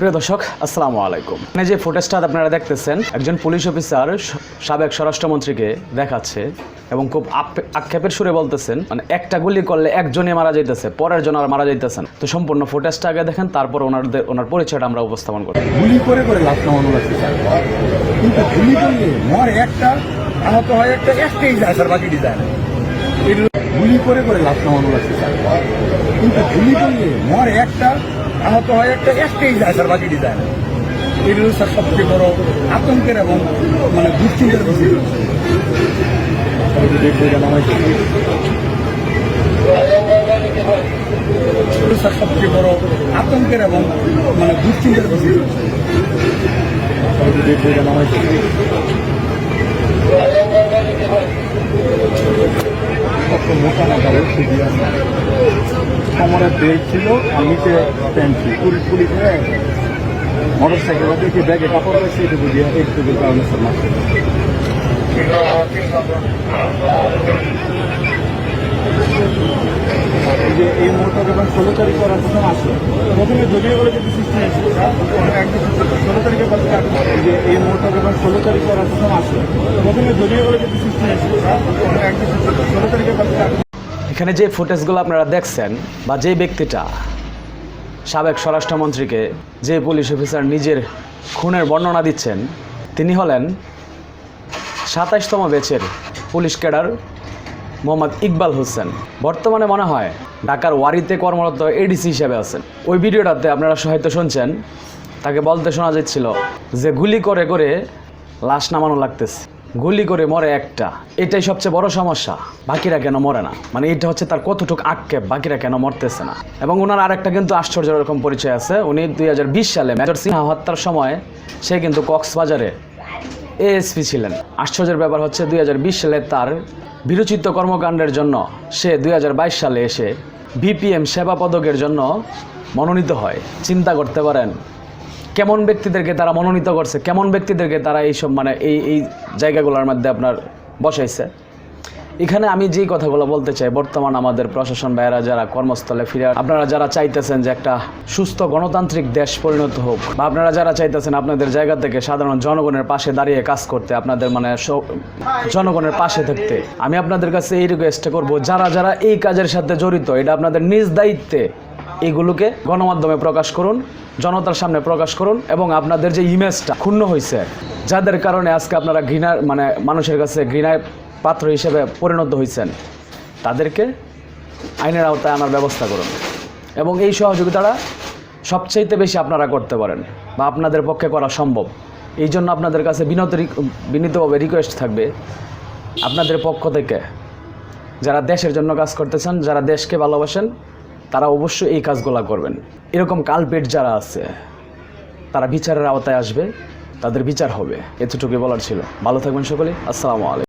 প্রিয় দর্শক, আসসালামু আলাইকুম। এখানে যে ফুটেজটা আপনারা দেখতেছেন, একজন পুলিশ অফিসার সাবেক স্বরাষ্ট্রমন্ত্রীকে দেখাচ্ছে এবং খুব আক্ষেপের সুরে বলতেছেন মানে একটা গুলি করলে একজনই মারা যাইতেছে, পরের জন আর মারা যাইতেছেন তো সম্পূর্ণ ফুটেজটা আগে দেখেন, তারপর ওনাদের ওনার পরিচয়টা আমরা উপস্থাপন করি গুলি করে করে লাশ নামানো লাগছে কিন্তু গুলি করলে মরে একটা, আহত হয় একটা, একটাই যায় স্যার বাকিটি যায় গুলি করে করে লাশ নামানো লাগছে স্যার কিন্তু গুলি করলে মরে একটা, আহত হয় একটা, একটাই যায় স্যার, বাকিটি যায় না। এগুলো স্যার সবচেয়ে বড় আতঙ্কের এবং মানে দুশ্চিন্তার বিষয়। সবচেয়ে বড় আতঙ্কের এবং মানে দুশ্চিন্তার বিষয়। কোমরের বেল্ট ছিল, আর নিচে প্যান্ট ছিল। করে মোটর সাইকেল দেখি ব্যাগে কাপড় রয়েছে এটুকু দিয়ে একটু কারণে স্যার যে এই মোটর যখন ষোলো তারিখ করার প্রথম আসলো, প্রথমে যদিও বলে যে সৃষ্টি হয়েছিল ষোলো তারিখে যে এই মোটর যখন ষোলো তারিখ করার প্রথম আসলো, প্রথমে যদিও বলে যে সৃষ্টি হয়েছিল ষোলো তারিখে এখানে যে ফুটেজগুলো আপনারা দেখছেন বা যে ব্যক্তিটা সাবেক স্বরাষ্ট্রমন্ত্রীকে যে পুলিশ অফিসার নিজের খুনের বর্ণনা দিচ্ছেন, তিনি হলেন সাতাইশতম ব্যাচের পুলিশ ক্যাডার মোহাম্মদ ইকবাল হোসেন। বর্তমানে মনে হয় ঢাকার ওয়ারিতে কর্মরত এডিসি হিসেবে আছেন। ওই ভিডিওটাতে আপনারা হয়তো শুনছেন, তাকে বলতে শোনা যাচ্ছিল যে গুলি করে করে লাশ নামানো লাগতেছে। গুলি করে মরে একটা। এটাই সবচেয়ে বড় সমস্যা। বাকিরা কেন মরে না? মানে এটা হচ্ছে তার কতটুকু আক্ষেপ, বাকিরা কেন মরতেছে না? এবং ওনার আরেকটা কিন্তু আশ্চর্য রকম পরিচয় আছে। উনি দুই হাজার বিশ সালে মেজর সিনহা হত্যার সময় সে কিন্তু কক্সবাজারে এএসপি ছিলেন। আশ্চর্যের ব্যাপার হচ্ছে দুই হাজার বিশ সালে তার বিরোচিত কর্মকাণ্ডের জন্য সে দুই হাজার বাইশ সালে এসে বিপিএম সেবা পদকের জন্য মনোনীত হয়। চিন্তা করতে পারেন কেমন ব্যক্তিদেরকে তারা মনোনীত করছে? কেমন ব্যক্তিদেরকে তারা এইসব মানে এই এই জায়গাগুলোর মধ্যে আপনার বসাইছে? এখানে আমি যেই কথাগুলো বলতে চাই, বর্তমান আমাদের প্রশাসন ভাইয়েরা যারা কর্মস্থলে ফিরে আপনারা যারা চাইতেছেন যে একটা সুস্থ গণতান্ত্রিক দেশ পরিণত হোক, বা আপনারা যারা চাইতেছেন আপনাদের জায়গা থেকে সাধারণ জনগণের পাশে দাঁড়িয়ে কাজ করতে, আপনাদের মানে জনগণের পাশে থাকতে, আমি আপনাদের কাছে এই রিকোয়েস্টটা করব, যারা যারা এই কাজের সাথে জড়িত, এটা আপনাদের নিজ দায়িত্বে এগুলোকে গণমাধ্যমে প্রকাশ করুন, জনতার সামনে প্রকাশ করুন এবং আপনাদের যে ইমেজটা ক্ষুণ্ণ হয়েছে যাদের কারণে আজকে আপনারা ঘৃণার মানে মানুষের কাছে ঘৃণায় পাত্র হিসেবে পরিণত হয়েছেন তাদেরকে আইনের আওতায় আনার ব্যবস্থা করুন এবং এই সহযোগিতাটা সবচাইতে বেশি আপনারা করতে পারেন বা আপনাদের পক্ষে করা সম্ভব। এই জন্য আপনাদের কাছে বিনত বিনীতভাবে রিকোয়েস্ট থাকবে, আপনাদের পক্ষ থেকে যারা দেশের জন্য কাজ করতেছেন, যারা দেশকে ভালোবাসেন তারা অবশ্যই এই কাজগুলা করবেন। এরকম কালপেট যারা আছে, তারা বিচারের আওতায় আসবে, তাদের বিচার হবে, এতটুকুই বলার ছিল। ভালো থাকবেন সকলে আসসালামু আলাইকুম।